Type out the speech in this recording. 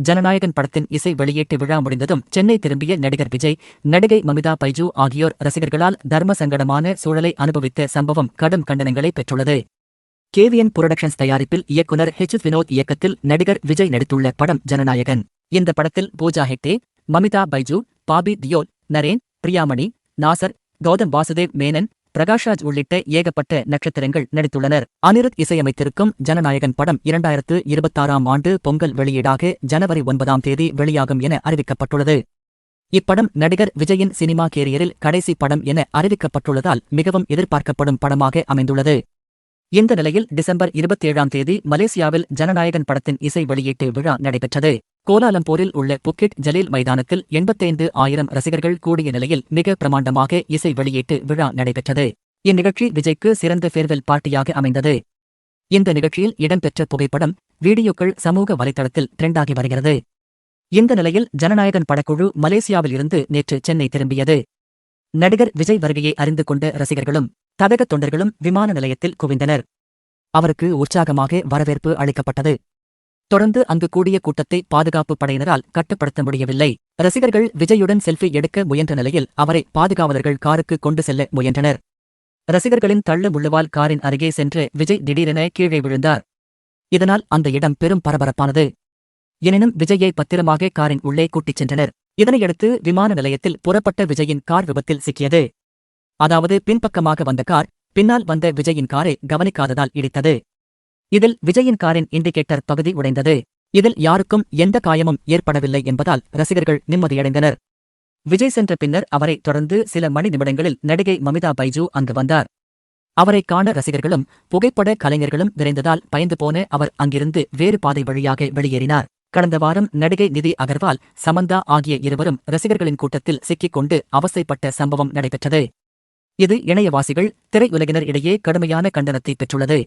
ஜனநாயகன் படத்தின் இசை வெளியீட்டு விழா முடிந்ததும் சென்னை திரும்பிய நடிகர் விஜய் நடிகை மமிதா பைஜு ஆகியோர் ரசிகர்களால் தர்ம சங்கடமான சூழலை அனுபவித்த சம்பவம் கடும் கண்டனங்களை பெற்றுள்ளது. கேவிஎன் புரொடக்ஷன்ஸ் தயாரிப்பில் இயக்குனர் ஹெச் வினோத் இயக்கத்தில் நடிகர் விஜய் நடித்துள்ள படம் ஜனநாயகன். இந்த படத்தில் பூஜா ஹெக்டே மமிதா பைஜு பாபி தியோல் நரேன் பிரியாமணி நாசர் கௌதம் வாசுதேவ் மேனன் பிரகாஷ்ராஜ் உள்ளிட்ட ஏகப்பட்ட நட்சத்திரங்கள் நடித்துள்ளனர். அனிருத் இசையமைத்திருக்கும் ஜனநாயகன் படம் இரண்டாயிரத்து இருபத்தாறாம் ஆண்டு பொங்கல் வெளியீடாக ஜனவரி ஒன்பதாம் தேதி வெளியாகும் என அறிவிக்கப்பட்டுள்ளது. இப்படம் நடிகர் விஜயின் சினிமா கேரியரில் கடைசி படம் என அறிவிக்கப்பட்டுள்ளதால் மிகவும் எதிர்பார்க்கப்படும் படமாக அமைந்துள்ளது. இந்த நிலையில் டிசம்பர் இருபத்தேழாம் தேதி மலேசியாவில் ஜனநாயகன் படத்தின் இசை வெளியீட்டு விழா நடைபெற்றது. கோலாலம்பூரில் உள்ள புக்கிட் ஜலீல் மைதானத்தில் எண்பத்தைந்து ஆயிரம் ரசிகர்கள் கூடிய நிலையில் மிக பிரமாண்டமாக இசை வெளியீட்டு விழா நடைபெற்றது. இந்நிகழ்ச்சி விஜய்க்கு சிறந்த ஃபேர்வெல் பார்ட்டியாக அமைந்தது. இந்த நிகழ்ச்சியில் இடம்பெற்ற புகைப்படம் வீடியோக்கள் சமூக வலைதளத்தில் ட்ரெண்டாகி வருகிறது. இந்த நிலையில் ஜனநாயகன் படக்குழு மலேசியாவில் இருந்து நேற்று சென்னை திரும்பியது. நடிகர் விஜய் வருகையை அறிந்து கொண்ட ரசிகர்களும் தடக தொண்டர்களும் விமான நிலையத்தில் குவிந்தனர். அவருக்கு உற்சாகமாக வரவேற்பு அளிக்கப்பட்டது. தொடர்ந்து அங்கு கூடிய கூட்டத்தை பாதுகாப்பு படையினரால் கட்டுப்படுத்த முடியவில்லை. ரசிகர்கள் விஜயுடன் செல்ஃபி எடுக்க முயன்ற நிலையில் அவரை பாதுகாவலர்கள் காருக்கு கொண்டு செல்ல முயன்றனர். ரசிகர்களின் தள்ளு முள்ளுவால் காரின் அருகே சென்று விஜய் திடீரென கீழே விழுந்தார். இதனால் அந்த இடம் பெரும் பரபரப்பானது. எனினும் விஜயை பத்திரமாக காரின் உள்ளே கூட்டிச் சென்றனர். இதனையடுத்து விமான நிலையத்தில் புறப்பட்ட விஜயின் கார் விபத்தில் சிக்கியது. அதாவது பின்பக்கமாக வந்த கார் பின்னால் வந்த விஜயின் காரை கவனிக்காததால் இடித்தது. இதில் விஜயின் காரின் இண்டிகேட்டர் பகுதி உடைந்தது. இதில் யாருக்கும் எந்த காயமும் ஏற்படவில்லை என்பதால் ரசிகர்கள் நிம்மதியடைந்தனர். விஜய் சென்ற பின்னர் அவரை தொடர்ந்து சில மணி நிமிடங்களில் நடிகை மமிதா பைஜு அங்கு வந்தார். அவரை காண ரசிகர்களும் புகைப்பட கலைஞர்களும் விரைந்ததால் பயந்து போன அவர் அங்கிருந்து வேறு பாதை வழியாக வெளியேறினார். கடந்த வாரம் நடிகை நிதி அகர்வால் சமந்தா ஆகிய இருவரும் ரசிகர்களின் கூட்டத்தில் சிக்கிக் கொண்டு அவசைப்பட்ட சம்பவம் நடைபெற்றது. இது இணையவாசிகள் திரையுலகினர் இடையே கடுமையான கண்டனத்தை பெற்றுள்ளது.